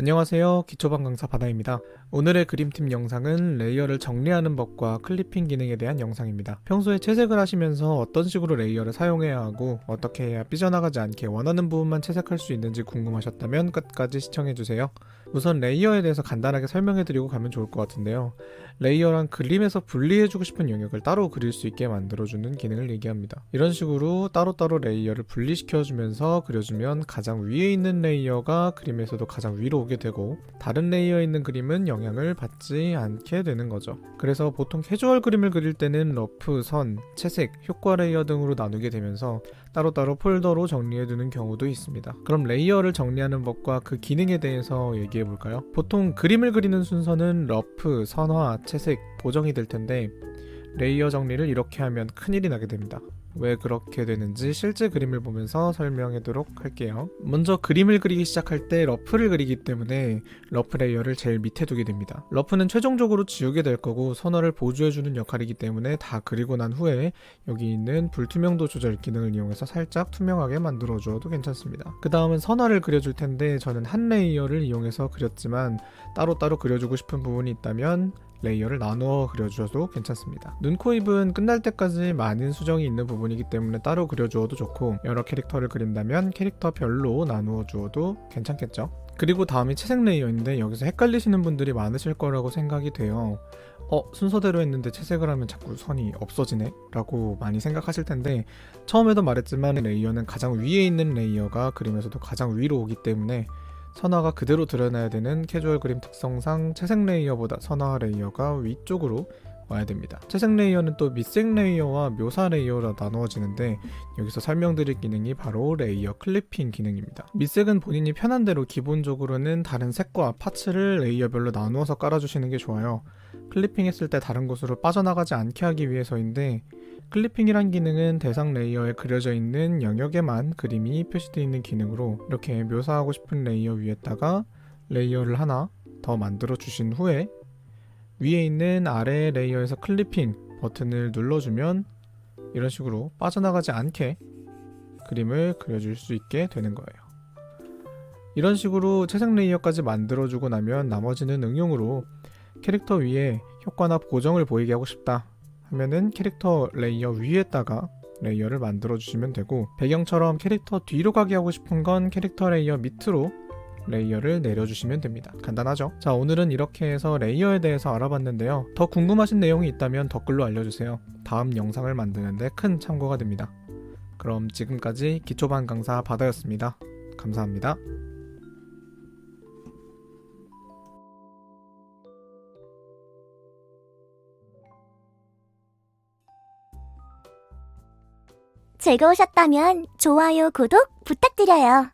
안녕하세요. 기초반 강사 바다입니다. 오늘의 그림팀 영상은 레이어를 정리하는 법과 클리핑 기능에 대한 영상입니다. 평소에 채색을 하시면서 어떤 식으로 레이어를 사용해야 하고 어떻게 해야 삐져나가지 않게 원하는 부분만 채색할 수 있는지 궁금하셨다면 끝까지 시청해주세요. 우선 레이어에 대해서 간단하게 설명해드리고 가면 좋을 것 같은데요. 레이어란 그림에서 분리해주고 싶은 영역을 따로 그릴 수 있게 만들어주는 기능을 얘기합니다. 이런 식으로 따로따로 레이어를 분리시켜주면서 그려주면 가장 위에 있는 레이어가 그림에서도 가장 위로 오게 되고 다른 레이어에 있는 그림은 영향을 받지 않게 되는 거죠. 그래서 보통 캐주얼 그림을 그릴 때는 러프, 선, 채색, 효과 레이어 등으로 나누게 되면서 따로따로 폴더로 정리해두는 경우도 있습니다. 그럼 레이어를 정리하는 법과 그 기능에 대해서 얘기해 볼까요? 보통 그림을 그리는 순서는 러프, 선화, 채색, 보정이 될 텐데 레이어 정리를 이렇게 하면 큰일이 나게 됩니다. 왜 그렇게 되는지 실제 그림을 보면서 설명하도록 할게요. 먼저 그림을 그리기 시작할 때 러프를 그리기 때문에 러프 레이어를 제일 밑에 두게 됩니다. 러프는 최종적으로 지우게 될 거고 선화를 보조해주는 역할이기 때문에 다 그리고 난 후에 여기 있는 불투명도 조절 기능을 이용해서 살짝 투명하게 만들어 주어도 괜찮습니다. 그 다음은 선화를 그려줄 텐데 저는 한 레이어를 이용해서 그렸지만 따로따로 그려주고 싶은 부분이 있다면 레이어를 나누어 그려주셔도 괜찮습니다. 눈, 코, 입은 끝날 때까지 많은 수정이 있는 부분이기 때문에 따로 그려주어도 좋고 여러 캐릭터를 그린다면 캐릭터별로 나누어 주어도 괜찮겠죠. 그리고 다음이 채색 레이어인데 여기서 헷갈리시는 분들이 많으실 거라고 생각이 돼요. 어, 순서대로 했는데 채색을 하면 자꾸 선이 없어지네? 라고 많이 생각하실 텐데 처음에도 말했지만 레이어는 가장 위에 있는 레이어가 그림에서도 가장 위로 오기 때문에 선화가 그대로 드러나야 되는 캐주얼 그림 특성상 채색 레이어보다 선화 레이어가 위쪽으로 와야 됩니다. 채색 레이어는 또 밑색 레이어와 묘사 레이어로 나누어지는데 여기서 설명드릴 기능이 바로 레이어 클리핑 기능입니다. 밑색은 본인이 편한 대로 기본적으로는 다른 색과 파츠를 레이어별로 나누어서 깔아주시는 게 좋아요. 클리핑 했을 때 다른 곳으로 빠져나가지 않게 하기 위해서인데 클리핑이란 기능은 대상 레이어에 그려져 있는 영역에만 그림이 표시되어 있는 기능으로 이렇게 묘사하고 싶은 레이어 위에다가 레이어를 하나 더 만들어 주신 후에 위에 있는 아래 레이어에서 클리핑 버튼을 눌러주면 이런 식으로 빠져나가지 않게 그림을 그려줄 수 있게 되는 거예요. 이런 식으로 채색 레이어까지 만들어주고 나면 나머지는 응용으로 캐릭터 위에 효과나 보정을 보이게 하고 싶다 하면은 캐릭터 레이어 위에다가 레이어를 만들어 주시면 되고 배경처럼 캐릭터 뒤로 가게 하고 싶은 건 캐릭터 레이어 밑으로 레이어를 내려주시면 됩니다. 간단하죠? 자, 오늘은 이렇게 해서 레이어에 대해서 알아봤는데요. 더 궁금하신 내용이 있다면 댓글로 알려주세요. 다음 영상을 만드는데 큰 참고가 됩니다. 그럼 지금까지 기초반 강사 바다였습니다. 감사합니다. 즐거우셨다면 좋아요, 구독 부탁드려요.